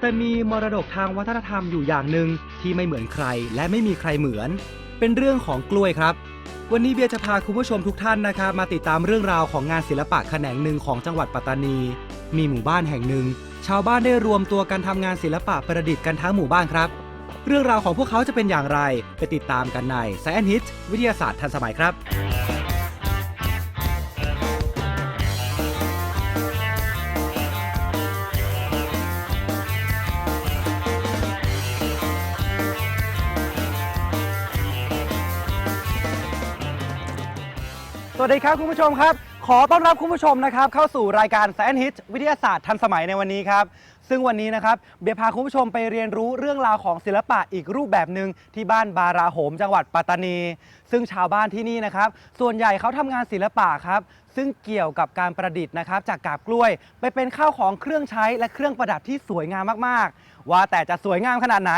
แต่มีมรดกทางวัฒนธรรมอยู่อย่างหนึ่งที่ไม่เหมือนใครและไม่มีใครเหมือน เป็นเรื่องของกล้วยครับ วันนี้เบียร์จะพาคุณผู้ชมทุกท่านนะครับ มาติดตามเรื่องราวของงานศิลปะแขนงหนึ่งของจังหวัดปัตตานี มีหมู่บ้านแห่งหนึ่ง ชาวบ้านได้รวมตัวกันทำงานศิลปะประดิษฐ์กันทั้งหมู่บ้านครับ เรื่องราวของพวกเขาจะเป็นอย่างไรไปติดตามกันใน Science Hit วิทยาศาสตร์ทันสมัยครับ สวัสดีครับคุณผู้ชมครับ ขอต้อนรับคุณผู้ชมนะครับเข้าสู่รายการ Science Hit วิทยาศาสตร์ทันสมัยในวันนี้ครับ ซึ่งวันนี้นะครับเบียพาคุณผู้ชมไปเรียนรู้เรื่องราวของศิลปะอีกรูปแบบหนึ่งที่บ้านบาราโหมจังหวัดปัตตานี ซึ่งชาวบ้านที่นี่นะครับส่วนใหญ่เขาทำงานศิลปะครับ ซึ่งเกี่ยวกับการประดิษฐ์นะครับ จากกาบกล้วย ไปเป็นข้าวของเครื่องใช้และเครื่องประดับที่สวยงามมากๆ ว่าแต่จะสวยงามขนาดไหน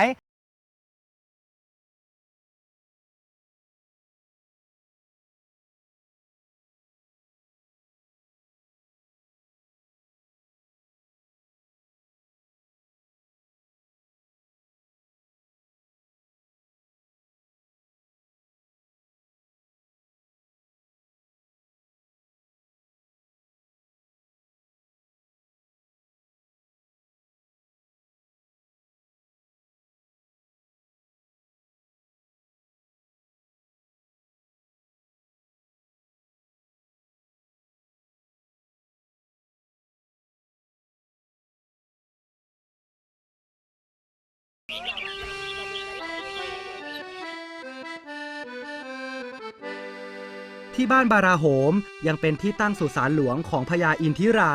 ที่บ้านบาราโหมยังเป็นที่ตั้งสุสานหลวงของพญาอินทิรา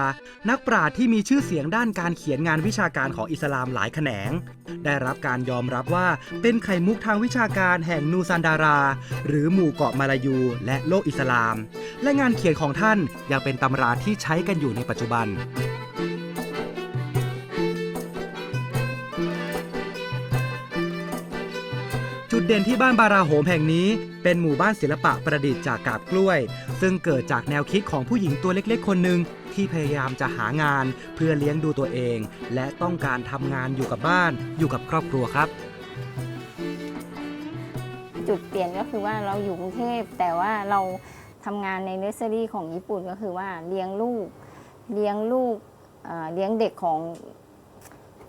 นักปราชญ์ที่มีชื่อเสียงด้านการเขียนงานวิชาการของอิสลามหลายแขนง ได้รับการยอมรับว่าเป็นไข่มุกทางวิชาการแห่งนูซันดารา หรือหมู่เกาะมาลายู และโลกอิสลาม และงานเขียนของท่านยังเป็นตำราที่ใช้กันอยู่ในปัจจุบัน ดเด่นที่บ้านบาราโหมแห่งนี้ เป็นหมู่บ้านศิลปะประดิษฐ์จากกาบกล้วย ซึ่งเกิดจากแนวคิดของผู้หญิงตัวเล็กๆ คนหนึ่งที่พยายามจะหางานเพื่อเลี้ยงดูตัวเอง และต้องการทำงานอยู่กับบ้านอยู่กับครอบครัวครับ จุดเปลี่ยนก็คือว่าเราอยู่กรุงเทพแต่ว่าเราทำงานในเนสเซอรี่ของญี่ปุ่นก็คือว่าเลี้ยงลูกเลี้ยงลูกเอ่อเลี้ยงเด็กของ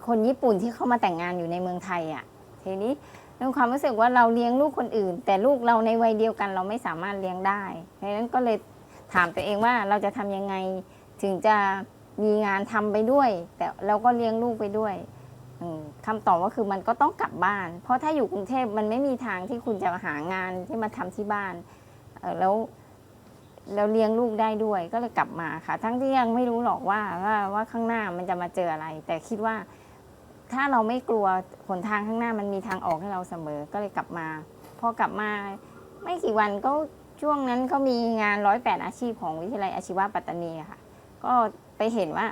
คนญี่ปุ่นที่เข้ามาแต่งงานอยู่ในเมืองไทยอะ่ะทีนี้ ในความรู้สึกว่าเราเลี้ยงลูกคนอื่น แต่ลูกเราในวัยเดียวกันเราไม่สามารถเลี้ยงได้เพราะฉะนั้นก็เลยถามตัวเองว่าเราจะทำยังไงถึงจะมีงานทำไปด้วย แต่เราก็เลี้ยงลูกไปด้วยอืมคำตอบก็คือมันก็ต้องกลับบ้าน เพราะถ้าอยู่กรุงเทพมันไม่มีทางที่คุณจะหางานที่มาทำที่บ้านแล้วแล้วเลี้ยงลูกได้ด้วยก็เลยกลับมาค่ะ ทั้งที่ยังไม่รู้หรอกว่าว่าว่าข้างหน้ามันจะมาเจออะไร แต่คิดว่า ถ้าเราไม่กลัวหนทางข้างหน้ามันมีทางออกให้เราเสมอก็เลยกลับมา พอกลับมาไม่กี่วันก็ช่วงนั้นก็มีงานร้อยแปดอาชีพของวิทยาลัยอาชีวะปัตตานีค่ะ ก็ไปเห็นว่า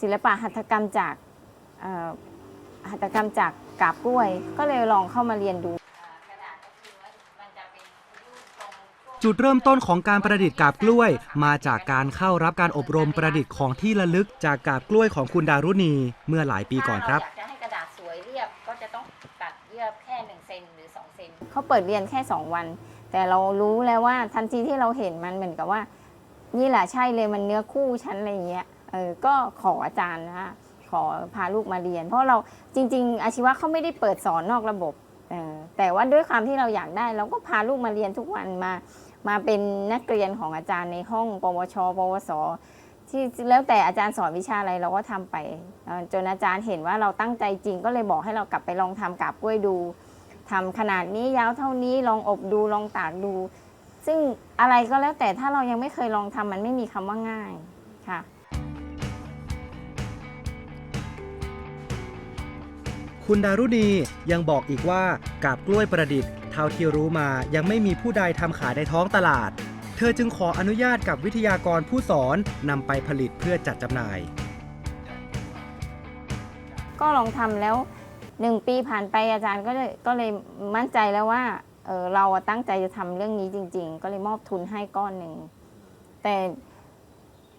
ศิลปะหัตถกรรมจากหัตถกรรมจากกาบกล้วย ก็เลยลองเข้ามาเรียนดู จุดเริ่มต้นของการประดิษฐ์กาบกล้วย มาจากการเข้ารับการอบรมประดิษฐ์ของที่ระลึกจากกาบกล้วยของคุณดารุณีเมื่อหลายปีก่อนครับ ถ้าเราอยากจะให้กระดาษสวยเรียบก็จะต้องตัดเรียบแค่1เซนหรือ2เซนเขาเปิดเรียนแค่ 2 วัน แต่เรารู้แล้วว่าทันทีที่เราเห็นมันเหมือนกับว่า นี่แหละใช่เลยมันเนื้อคู่ฉันอะไรอย่างเงี้ยเออก็ขออาจารย์นะคะขอพาลูกมาเรียน เพราะเราจริง ๆ อาชีวะเขาไม่ได้เปิดสอนนอกระบบเออแต่ว่าด้วยความที่เราอยากได้ เราก็พาลูกมาเรียนทุกวันมา มาเป็นนักเรียนของอาจารย์ในห้อง ปวช ปวส ที่แล้วแต่อาจารย์สอนวิชาอะไรเราก็ทำไป จนอาจารย์เห็นว่าเราตั้งใจจริงก็เลยบอกให้เรากลับไปลองทำกาบกล้วยดูทำขนาดนี้ยาวเท่านี้ลองอบดูลองตากดู ซึ่งอะไรก็แล้วแต่ถ้าเรายังไม่เคยลองทำมันไม่มีคำว่าง่ายค่ะคุณดารุณียังบอกอีกว่ากาบกล้วยประดิษฐ์ เท่าที่รู้มายังไม่มีผู้ใดทำขายในท้องตลาด เธอจึงขออนุญาตกับวิทยากรผู้สอนนำไปผลิตเพื่อจัดจำหน่าย ก็ลองทำแล้วหนึ่งปีผ่านไปอาจารย์ก็เลยก็เลยมั่นใจแล้วว่าเออเราอะตั้งใจจะทำเรื่องนี้จริง ๆ ก็เลยมอบทุนให้ก้อนหนึ่ง แต่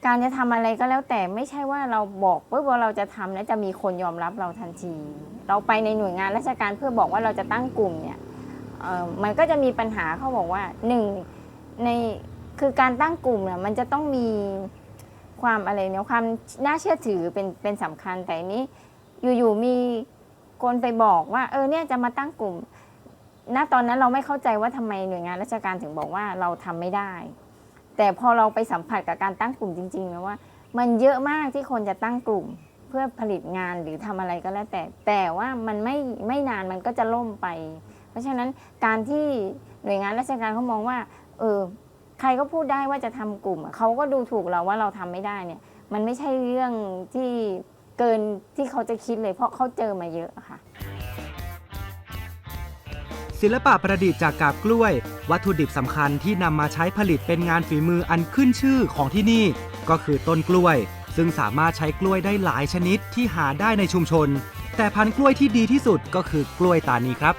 การจะทำอะไรก็แล้วแต่ไม่ใช่ว่าเราบอกปุ๊บว่าเราจะทำแล้วจะมีคนยอมรับเราทันที เราไปในหน่วยงานราชการเพื่อบอกว่าเราจะตั้งกลุ่มเนี่ย เอ่อมันก็จะมีปัญหาเขาบอกว่าหนึ่งในคือการตั้งกลุ่มเนี่ยมันจะต้องมีความอะไรเนี่ยความน่าเชื่อถือเป็นเป็นสำคัญแต่อันนี้อยู่ๆมีคนไปบอกว่า เออเนี่ยจะมาตั้งกลุ่ม ณตอนนั้นเราไม่เข้าใจว่าทำไมหน่วยงานราชการถึงบอกว่าเราทำไม่ได้ แต่พอเราไปสัมผัสกับการตั้งกลุ่มจริงๆนะว่า มันเยอะมากที่คนจะตั้งกลุ่ม เพื่อผลิตงานหรือทำอะไรก็แล้วแต่ แต่ว่ามันไม่ไม่นานมันก็จะล่มไป เพราะฉะนั้นการที่หน่วยงานราชการเขามองว่า เออใครก็พูดได้ว่าจะทำกลุ่มเขาก็ดูถูกเราว่าเราทำไม่ได้เนี่ย มันไม่ใช่เรื่องที่เกินที่เขาจะคิดเลยเพราะเขาเจอมาเยอะอะค่ะ ศิลปะประดิษฐ์จากกาบกล้วย วัตถุดิบสำคัญที่นำมาใช้ผลิตเป็นงานฝีมืออันขึ้นชื่อของที่นี่ ก็คือต้นกล้วย ซึ่งสามารถใช้กล้วยได้หลายชนิดที่หาได้ในชุมชน แต่พันธุ์กล้วยที่ดีที่สุดก็คือกล้วยตานีครับ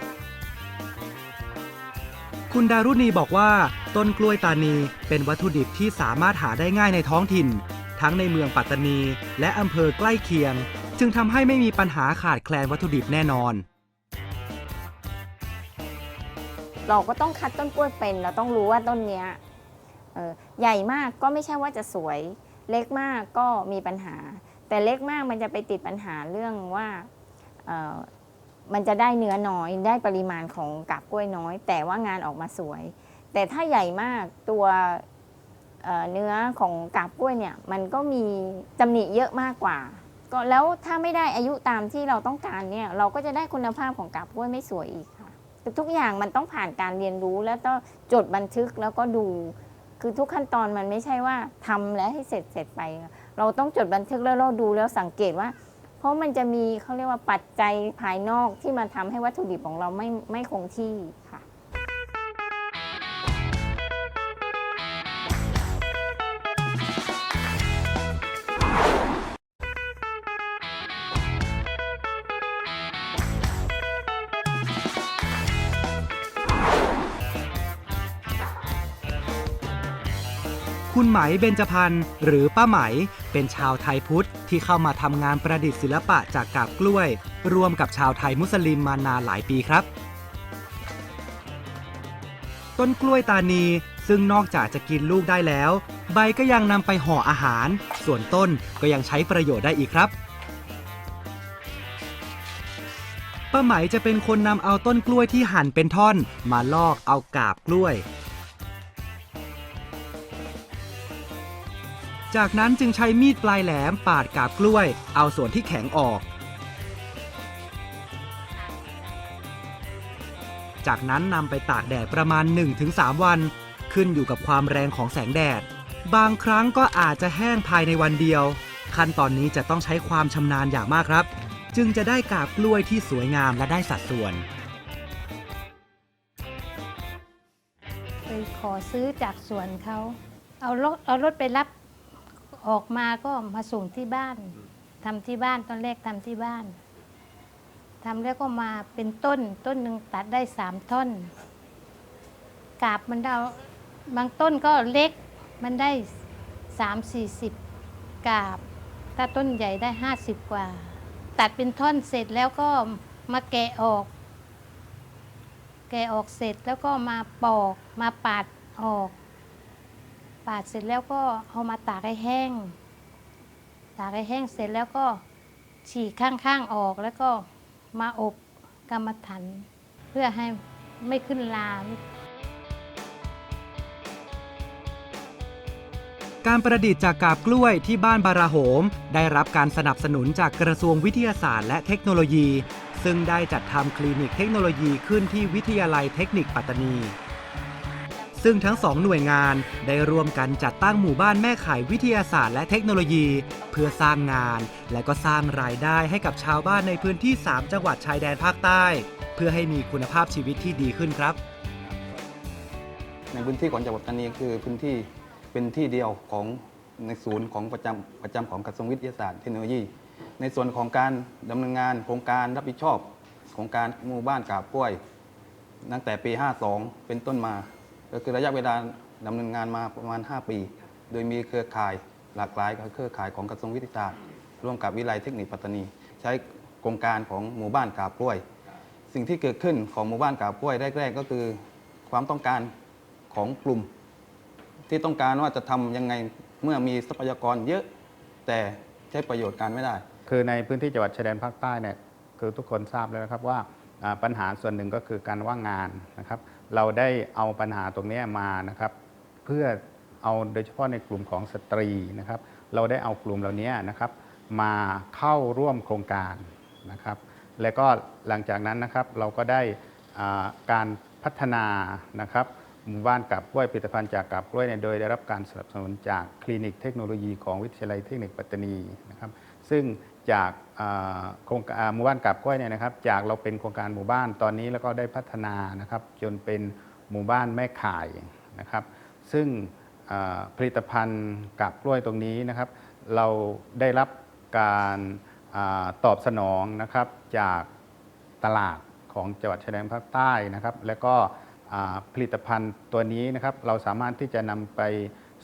คุณดารุณีบอกว่า ต้นกล้วยตานีเป็นวัตถุดิบที่สามารถหาได้ง่ายในท้องถิ่น ทั้งในเมืองปัตตานี และอำเภอใกล้เคียง จึงทำให้ไม่มีปัญหาขาดแคลนวัตถุดิบแน่นอน เราก็ต้องคัดต้นกล้วยเป็น เราต้องรู้ว่าต้นเนี้ยเอ่อใหญ่มากก็ไม่ใช่ว่าจะสวย เล็กมากก็มีปัญหา แต่เล็กมากมันจะไปติดปัญหาเรื่องว่าเอ่อ มันจะได้เนื้อน้อย ได้ปริมาณของกาบกล้วยน้อย แต่ว่างานออกมาสวย แต่ถ้าใหญ่มากตัวเเนื้อของกาบกล้วยเนี่ยมันก็มีตำหนิเยอะมากกว่า ก็แล้วถ้าไม่ได้อายุตามที่เราต้องการเนี่ยเราก็จะได้คุณภาพของกาบกล้วยไม่สวยอีกค่ะทุกอย่างมันต้องผ่านการเรียนรู้แล้วต้องจดบันทึกแล้วก็ดู คือทุกขั้นตอนมันไม่ใช่ว่าทำแล้วให้เสร็จเสร็จไป เราต้องจดบันทึกแล้วเราดูแล้วสังเกตว่า เพราะมันจะมีเขาเรียกว่าปัจจัยภายนอกที่มาทำให้วัตถุดิบของเราไม่ไม่คงที่ค่ะ คุณไหมเบญจพันธ์หรือป้าไหม เป็นชาวไทยพุทธที่เข้ามาทำงานประดิษฐ์ศิลปะจากกาบกล้วยรวมกับชาวไทยมุสลิมมานานหลายปีครับ ต้นกล้วยตานีซึ่งนอกจากจะกินลูกได้แล้ว ใบก็ยังนำไปห่ออาหาร ส่วนต้นก็ยังใช้ประโยชน์ได้อีกครับป้าไหมจะเป็นคนนำเอาต้นกล้วยที่หั่นเป็นท่อน มาลอกเอากาบกล้วย จากนั้นจึงใช้มีดปลายแหลมปาดกาบกล้วย เอาส่วนที่แข็งออก จากนั้นนำไปตากแดดประมาณ 1-3 วัน ขึ้นอยู่กับความแรงของแสงแดด บางครั้งก็อาจจะแห้งภายในวันเดียว ขั้นตอนนี้จะต้องใช้ความชำนาญอย่างมากครับ จึงจะได้กาบกล้วยที่สวยงามและได้สัดส่วนไปขอซื้อจากสวนเขา เอารถเอารถไปรับ ออกมาก็มาส่งที่บ้านทำที่บ้านตอนแรกทำที่บ้านทำแล้วก็มาเป็นต้นต้นหนึ่งตัดได้สามท่อนกาบมันเอาบางต้นก็เล็กมันได้สามสี่สิบกาบ ถ้าต้นใหญ่ได้ห้าสิบกว่า ตัดเป็นท่อนเสร็จแล้วก็มาแกะออก แกะออกเสร็จแล้วก็มาปอกมาปาดออก ปาดเสร็จแล้วก็เอามาตากให้แห้ง ตากให้แห้งเสร็จแล้วก็ฉีกข้างๆออกแล้วก็มาอบกรรมฐานเพื่อให้ไม่ขึ้นลาการประดิษฐ์จากกาบกล้วยที่บ้านบาราโหม ได้รับการสนับสนุนจากกระทรวงวิทยาศาสตร์และเทคโนโลยี ซึ่งได้จัดทำคลินิกเทคโนโลยีขึ้นที่วิทยาลัยเทคนิคปัตตานี ซึ่งทั้งสองหน่วยงานได้ร่วมกันจัดตั้งหมู่บ้านแม่ข่ายวิทยาศาสตร์และเทคโนโลยี เพื่อสร้างงาน และก็สร้างรายได้ให้กับชาวบ้านในพื้นที่ 3 จังหวัดชายแดนภาคใต้ เพื่อให้มีคุณภาพชีวิตที่ดีขึ้นครับ ในพื้นที่ของจังหวัดปัตตานีคือพื้นที่เป็นที่เดียวของในศูนย์ของประจำประจำของกระทรวงวิทยาศาสตร์เทคโนโลยี ในส่วนของการดำเนินงานโครงการรับผิดชอบโครงการหมู่บ้านกาบกล้วย ตั้งแต่ปี 52 เป็นต้นมา ก็คือระยะเวลาดำเนินงานมาประมาณ 5 ปี โดยมีเครือข่ายหลากหลายเครือข่ายของกระทรวงวิทยาศาสตร์ร่วมกับวิไลเทคนิคปัตตานี ใช้โครงการของหมู่บ้านกาบกล้วย สิ่งที่เกิดขึ้นของหมู่บ้านกาบกล้วยแรกๆ ก็คือความต้องการของกลุ่ม ที่ต้องการว่าจะทำยังไงเมื่อมีทรัพยากรเยอะ แต่ใช้ประโยชน์การไม่ได้ คือในพื้นที่จังหวัดชายแดนภาคใต้เนี่ยคือทุกคนทราบแล้วนะครับว่าปัญหาส่วนหนึ่งก็คือการว่างงานนะครับ เราได้เอาปัญหาตรงนี้มานะครับเพื่อเอาโดยเฉพาะในกลุ่มของสตรีนะครับ เราได้เอากลุ่มเหล่านี้นะครับ มาเข้าร่วมโครงการนะครับ แล้วก็หลังจากนั้นนะครับเราก็ได้การพัฒนานะครับหมู่บ้านกับกล้วยผลิตภัณฑ์จากกับกล้วยเนี่ยโดยได้รับการสนับสนุนจากคลินิกเทคโนโลยีของวิทยาลัยเทคนิคปัตตานีนะครับ ซึ่งจาก โครงการหมู่บ้านกับกล้วยเนี่ยนะครับจากเราเป็นโครงการหมู่บ้านตอนนี้แล้วก็ได้พัฒนานะครับจนเป็นหมู่บ้านแม่ข่ายนะครับซึ่งผลิตภัณฑ์กับกล้วยตรงนี้นะครับ เราได้รับการอาตอบสนองนะครับจากตลาดของจังหวัดชายแดนภาคใต้นะครับ และก็ผลิตภัณฑ์ตัวนี้นะครับเราสามารถที่จะนำไป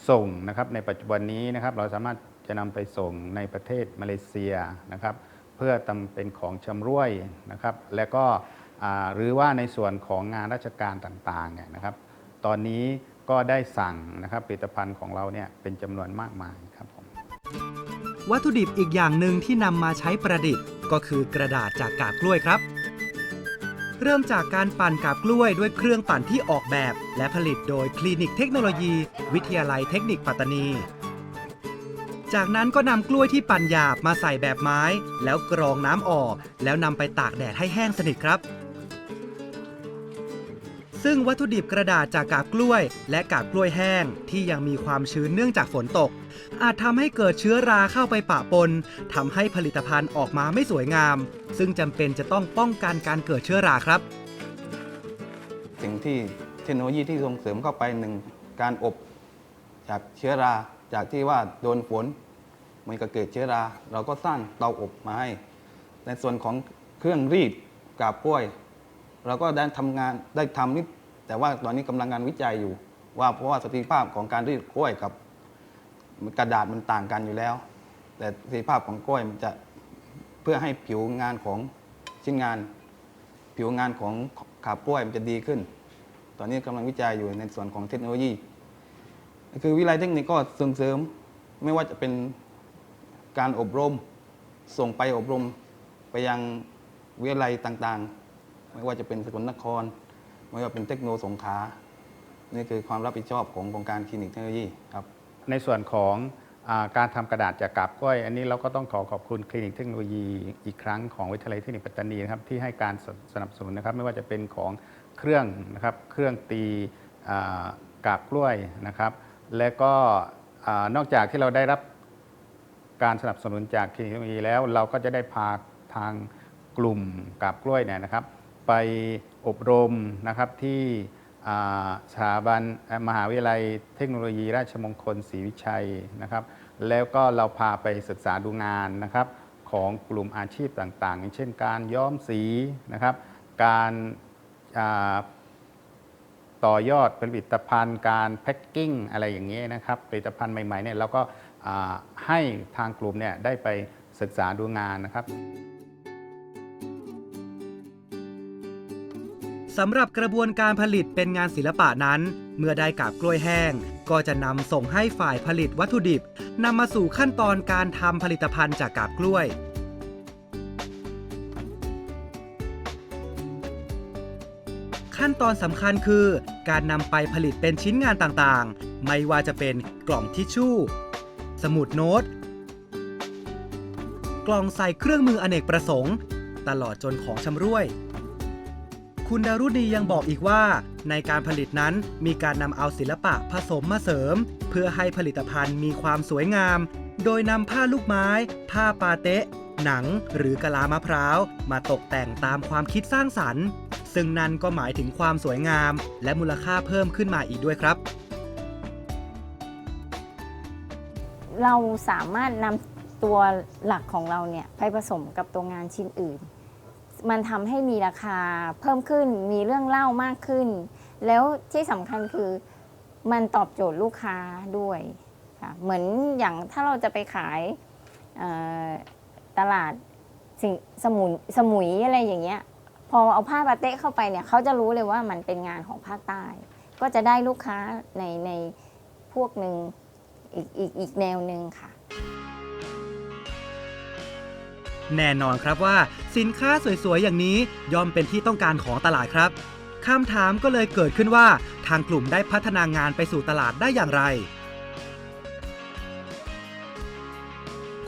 ส่งนะครับในปัจจุบันนี้นะครับเราสามารถ จะนำไปส่งในประเทศมาเลเซียนะครับ เพื่อทำเป็นของชำร่วยนะครับ และก็หรือว่าในส่วนของงานราชการต่างๆเนี่ยนะครับ ตอนนี้ก็ได้สั่งนะครับผลิตภัณฑ์ของเราเนี่ยเป็นจำนวนมากมายครับผมวัตถุดิบอีกอย่างหนึ่งที่นำมาใช้ประดิษฐ์ ก็คือกระดาษจากกาบกล้วยครับ เริ่มจากการปั่นกาบกล้วยด้วยเครื่องปั่นที่ออกแบบ และผลิตโดยคลินิกเทคโนโลยี วิทยาลัยเทคนิคปัตตานี จากนั้นก็นำกล้วยที่ปั่นหยาบมาใส่แบบไม้ แล้วกรองน้ำออก แล้วนำไปตากแดดให้แห้งสนิทครับ ซึ่งวัตถุดิบกระดาษจากกาบกล้วย และกาบกล้วยแห้งที่ยังมีความชื้นเนื่องจากฝนตก อาจทำให้เกิดเชื้อราเข้าไปปะปนทำให้ผลิตภัณฑ์ออกมาไม่สวยงาม ซึ่งจำเป็นจะต้องป้องกันการเกิดเชื้อราครับ สิ่งที่เทคโนโลยีที่ส่งเสริมเข้าไปหนึ่งการอบจากเชื้อรา จากที่ว่าโดนฝนมันก็เกิดเชื้อรา เราก็สร้างเตาอบมาให้ ในส่วนของเครื่องรีดกาบกล้วย เราก็ได้ทำงานได้ทำนิดแต่ว่าตอนนี้กำลังงานวิจัยอยู่ ว่าเพราะว่าสถิภาพของการรีดกล้วยกับกระดาษมันต่างกันอยู่แล้ว แต่สถิภาพของกล้วยมันจะเพื่อให้ผิวงานของชิ้นงาน ผิวงานของขาบกล้วยมันจะดีขึ้น ตอนนี้กำลังวิจัยอยู่ในส่วนของเทคโนโลยี คือวิไลเทคนิคก็ส่งเสริมไม่ว่าจะเป็นการอบรม ส่งไปอบรมไปยังวิทยาลัยต่างๆ ไม่ว่าจะเป็นสกลนคร ไม่ว่าเป็นเทคโนสงขานี่คือความรับผิดชอบของโครงการคลินิกเทคโนโลยีครับ ในส่วนของอาการทำกระดาษจากกาบกล้วยอันนี้เราก็ต้องขอขอบคุณคลินิกเทคโนโลยีอีกครั้งของวิทยาลัยเทคนิคปัตตานีนะครับที่ให้การสสนับสนุนนะครับ ไม่ว่าจะเป็นของเครื่องนะครับเครื่องตีอ่ากาบกล้วยนะครับ และก็นอกจากที่เราได้รับการสนับสนุนจากคลินิกเคโนโลยีแล้วเราก็จะได้พาทางกลุ่มกาบกล้วยเนี่ยนะครับ ไปอบรมนะครับที่สถาบันมหาวิทยาลัยเทคโนโลยีราชมงคลศรีวิชัยนะครับ แล้วก็เราพาไปศึกษาดูงานนะครับของกลุ่มอาชีพต่างๆ อย่างเช่นการย้อมสีนะครับ การ ต่อยอดผลิตภัณฑ์การแพ็คกิ้งอะไรอย่างเงี้ยนะครับผลิตภัณฑ์ใหม่ๆเนี่ยเราก็ให้ทางกลุ่มเนี่ยได้ไปศึกษาดูงานนะครับสำหรับกระบวนการผลิตเป็นงานศิลปะนั้น เมื่อได้กาบกล้วยแห้ง ก็จะนำส่งให้ฝ่ายผลิตวัตถุดิบนำมาสู่ขั้นตอนการทำผลิตภัณฑ์จากกาบกล้วย ขั้นตอนสำคัญคือ การนำไปผลิตเป็นชิ้นงานต่างๆ ไม่ว่าจะเป็นกล่องทิชชู่ สมุดโน้ต กล่องใส่เครื่องมืออเนกประสงค์ ตลอดจนของชำร่วย คุณดารุณียังบอกอีกว่า ในการผลิตนั้นมีการนำเอาศิลปะผสมมาเสริม เพื่อให้ผลิตภัณฑ์มีความสวยงาม โดยนำผ้าลูกไม้ ผ้าปาเตะหนังหรือกะลามะพร้าว มาตกแต่งตามความคิดสร้างสรรค์ ซึ่งนั่นก็หมายถึงความสวยงาม และมูลค่าเพิ่มขึ้นมาอีกด้วยครับ เราสามารถนำตัวหลักของเราเนี่ยไปผสมกับตัวงานชิ้นอื่น มันทำให้มีราคาเพิ่มขึ้น มีเรื่องเล่ามากขึ้น แล้วที่สำคัญคือมันตอบโจทย์ลูกค้าด้วยค่ะเหมือนอย่างถ้าเราจะไปขายตลาดสิงสมุนสมุยอะไรอย่างเงี้ย พอเอาผ้าปาเต้เข้าไปเนี่ยเขาจะรู้เลยว่ามันเป็นงานของภาคใต้ ก็จะได้ลูกค้าในในพวกหนึ่งอีกอีกอีกแนวหนึ่งค่ะ แน่นอนครับว่าสินค้าสวยๆ อย่างนี้ย่อมเป็นที่ต้องการของตลาดครับคำถามก็เลยเกิดขึ้นว่าทางกลุ่มได้พัฒนางานไปสู่ตลาดได้อย่างไร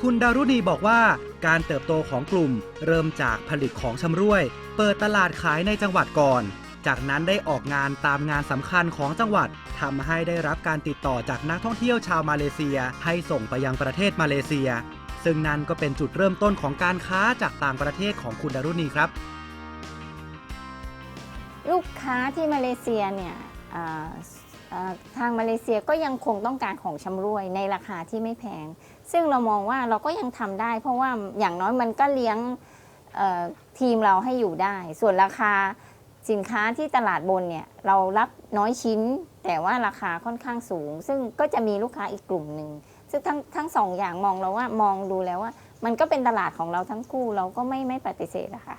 คุณดารุณีบอกว่า การเติบโตของกลุ่ม เริ่มจากผลิตของชำร่วย เปิดตลาดขายในจังหวัดก่อน จากนั้นได้ออกงานตามงานสำคัญของจังหวัดทำให้ได้รับการติดต่อจากนักท่องเที่ยวชาวมาเลเซีย ให้ส่งไปยังประเทศมาเลเซีย ซึ่งนั่นก็เป็นจุดเริ่มต้นของการค้าจากต่างประเทศของคุณดารุณีครับ ลูกค้าที่มาเลเซียเนี่ยทางมาเลเซียก็ยังคงต้องการของชำร่วยในราคาที่ไม่แพง ซึ่งเรามองว่าเราก็ยังทำได้ เพราะว่าอย่างน้อยมันก็เลี้ยงเอ่อทีมเราให้อยู่ได้ ส่วนราคาสินค้าที่ตลาดบนเนี่ยเรารับน้อยชิ้น แต่ว่าราคาค่อนข้างสูง ซึ่งก็จะมีลูกค้าอีกกลุ่มหนึ่งซึ่งทั้งทั้งสองอย่างมองเราว่ามองดูแล้วว่า มันก็เป็นตลาดของเราทั้งคู่เราก็ไม่ไม่ปฏิเสธนะคะ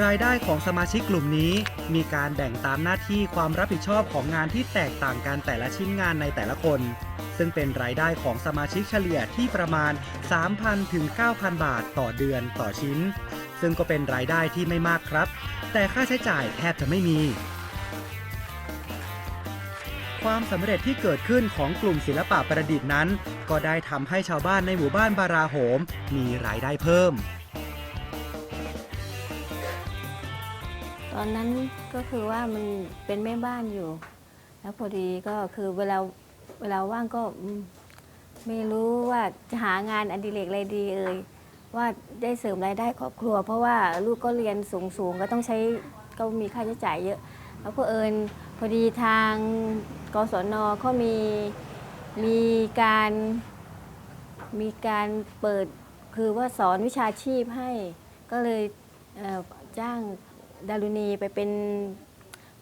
รายได้ของสมาชิกกลุ่มนี้ มีการแบ่งตามหน้าที่ความรับผิดชอบของงานที่แตกต่างกันแต่ละชิ้นงานในแต่ละคน ซึ่งเป็นรายได้ของสมาชิกเฉลี่ยที่ประมาณ 3,000 ถึง 9,000 บาทต่อเดือนต่อชิ้น ซึ่งก็เป็นรายได้ที่ไม่มากครับ แต่ค่าใช้จ่ายแทบจะไม่มี ความสำเร็จที่เกิดขึ้นของกลุ่มศิลปะประดิษฐ์นั้น ก็ได้ทำให้ชาวบ้านในหมู่บ้านบาราโหม มีรายได้เพิ่ม ตอนนั้นก็คือว่ามันเป็นแม่บ้านอยู่ แล้วพอดีก็คือเวลาเวลาว่างก็ไม่รู้ว่าจะหางานอดิเรกอะไรดีเอ่ยว่าได้เสริมรายได้ครอบครัว เพราะว่าลูกก็เรียนสูงสูงก็ต้องใช้ก็มีค่าใช้จ่ายเยอะ แล้วก็เอิญพอดีทางกศนเขามีมีการมีการเปิดคือว่าสอนวิชาชีพให้ ก็เลยเจ้าง ดารุณีไปเป็น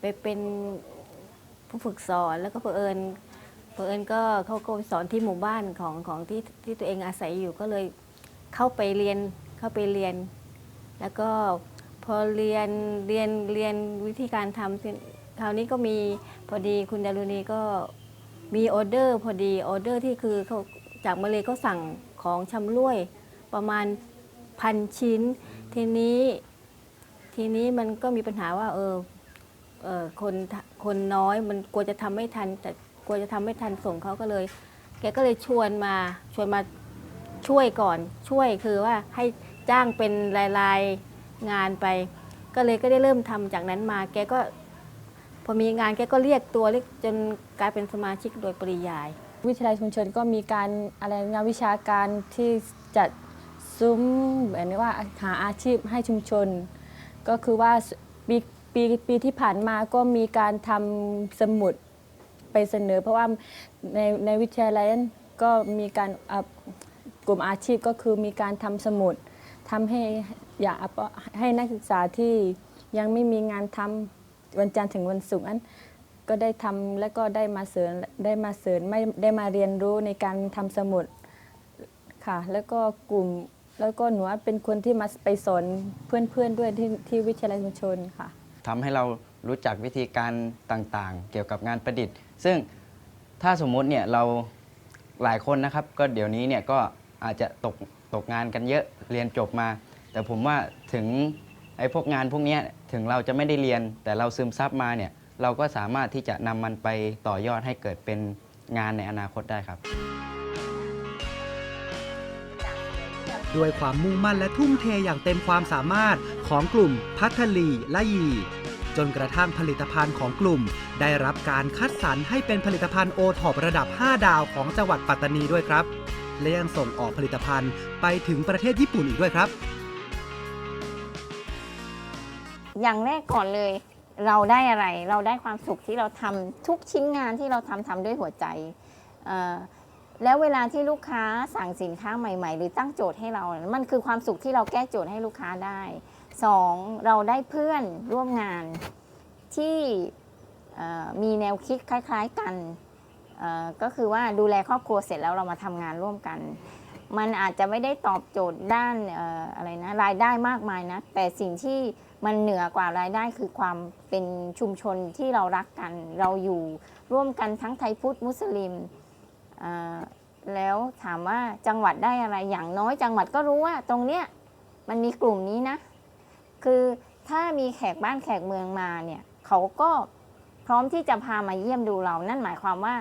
ไปเป็นผู้ฝึกสอนแล้วก็เผอิญเผอิญก็เขาก็ไปสอนที่หมู่บ้านของของที่ที่ตัวเองอาศัยอยู่ก็เลยเข้าไปเรียนเข้าไปเรียน แล้วก็พอเรียนเรียนเรียนวิธีการทำคราวนี้ก็มีพอดีคุณดารุณีก็มีออเดอร์พอดีออเดอร์ที่คือเขาจากมาเลยเขาสั่งของชำร่วยประมาณพันชิ้น ทีนี้ ทีนี้มันก็มีปัญหาว่า เออเออคนคนน้อยมันกลัวจะทำไม่ทัน แต่กลัวจะทำไม่ทันส่งเขาก็เลย แกก็เลยชวนมาชวนมาช่วยก่อนช่วยคือว่าให้จ้างเป็นรายรายๆงานไป ก็เลยก็ได้เริ่มทำจากนั้นมา แกก็ พอมีงานแกก็เรียกตัวเรียกจนกลายเป็นสมาชิกโดยปริยาย วิทยาลัยชุมชนก็มีการอะไรงานวิชาการที่จัดซุ้มเหมือนว่าหาอาชีพให้ชุมชน ก็คือว่าปีปีปีที่ผ่านมาก็มีการทำสมุดไปเสนอ เพราะว่าในในวิทยาลัยนั้นก็มีการอะกลุ่มอาชีพก็คือมีการทำสมุดทำให้อยากให้นักศึกษาที่ยังไม่มีงานทำวันจันทร์ถึงวันศุกร์นั้นก็ได้ทำและก็ได้มาเสริญได้มาเสริญไม่ได้มาเรียนรู้ในการทำสมุดค่ะแล้วก็กลุ่ม แล้วก็หนูเป็นคนที่มาไปสอนเพื่อนๆด้วยที่ที่วิทยาลัยชุมชนค่ะทำให้เรารู้จักวิธีการต่างๆ เกี่ยวกับงานประดิษฐ์ ซึ่งถ้าสมมุติเนี่ยเราหลายคนนะครับ ก็เดี๋ยวนี้เนี่ยก็อาจจะตกตกงานกันเยอะเรียนจบมา แต่ผมว่าถึงไอ้พวกงานพวกนี้ถึงเราจะไม่ได้เรียน แต่เราซึมซับมาเนี่ยเราก็สามารถที่จะนำมันไปต่อยอดให้เกิดเป็นงานในอนาคตได้ครับ ด้วยความมุ่งมั่นและทุ่มเทอย่างเต็มความสามารถของกลุ่มพัทลีและยี จนกระทั่งผลิตภัณฑ์ของกลุ่ม ได้รับการคัดสรรให้เป็นผลิตภัณฑ์โอท็อประดับ 5 ดาวของจังหวัดปัตตานีด้วยครับ และยังส่งออกผลิตภัณฑ์ไปถึงประเทศญี่ปุ่นอีกด้วยครับ อย่างแรกก่อนเลย เราได้อะไรเราได้ความสุขที่เราทำทุกชิ้นงานที่เราทำทำด้วยหัวใจเอ่อ แล้วเวลาที่ลูกค้าสั่งสินค้าใหม่ ๆ หรือตั้งโจทย์ให้เรา มันคือความสุขที่เราแก้โจทย์ให้ลูกค้าได้สองเราได้เพื่อนร่วมงานที่มีแนวคิดคล้าย ๆกัน ก็คือว่าดูแลครอบครัวเสร็จแล้วเรามาทำงานร่วมกัน มันอาจจะไม่ได้ตอบโจทย์ด้านเอ่อะไรนะรายได้มากมายนะ แต่สิ่งที่มันเหนือกว่ารายได้คือความเป็นชุมชนที่เรารักกัน เราอยู่ร่วมกันทั้งไทยพุทธมุสลิม แล้วถามว่าจังหวัดได้อะไรอย่างน้อยจังหวัดก็รู้ว่าตรงเนี้ยมันมีกลุ่มนี้นะ คือถ้ามีแขกบ้านแขกเมืองมาเนี่ยเขาก็พร้อมที่จะพามาเยี่ยมดูเรา นั่นหมายความว่า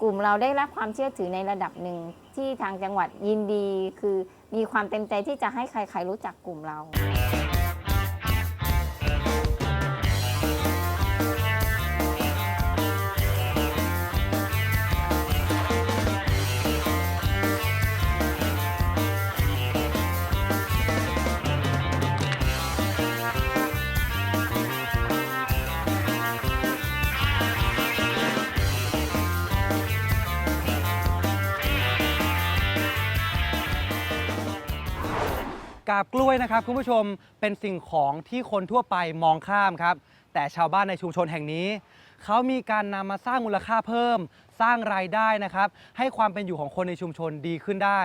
กลุ่มเราได้รับความเชื่อถือในระดับหนึ่งที่ทางจังหวัดยินดี คือมีความเต็มใจที่จะให้ใครๆรู้จักกลุ่มเราาบกล้วยนะครับคุณผู้ชมเป็นสิ่งของที่คนทั่วไปมองข้ามครับ แต่ชาวบ้านในชุมชนแห่งนี้ เขามีการนำมาสร้างมูลค่าเพิ่ม สร้างรายได้นะครับ ให้ความเป็นอยู่ของคนในชุมชนดีขึ้นได้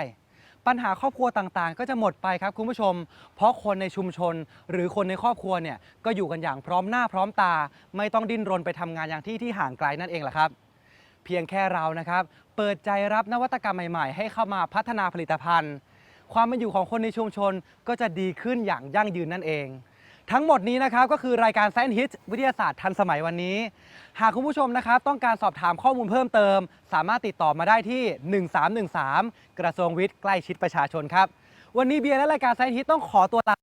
ปัญหาครอบครัวต่างๆ ก็จะหมดไปครับคุณผู้ชม เพราะคนในชุมชน หรือคนในครอบครัวเนี่ยก็อยู่กันอย่างพร้อมหน้าพร้อมตา ไม่ต้องดิ้นรนไปทำงานอย่างที่ที่ห่างไกลนั่นเองแหละครับ เพียงแค่เรานะครับ เปิดใจรับนวัตกรรมใหม่ ๆ ให้เข้ามาพัฒนาผลิตภัณฑ์ ความเป็นอยู่ของคนในชุมชนก็จะดีขึ้นอย่างยั่งยืนนั่นเอง ทั้งหมดนี้นะครับก็คือรายการ Science Hit วิทยาศาสตร์ทันสมัยวันนี้ หากคุณผู้ชมนะครับต้องการสอบถามข้อมูลเพิ่มเติม สามารถติดต่อมาได้ที่ 1313 กระทรวงวิทย์ใกล้ชิดประชาชนครับ วันนี้เบียร์และรายการ Science Hit ต้องขอตัวลา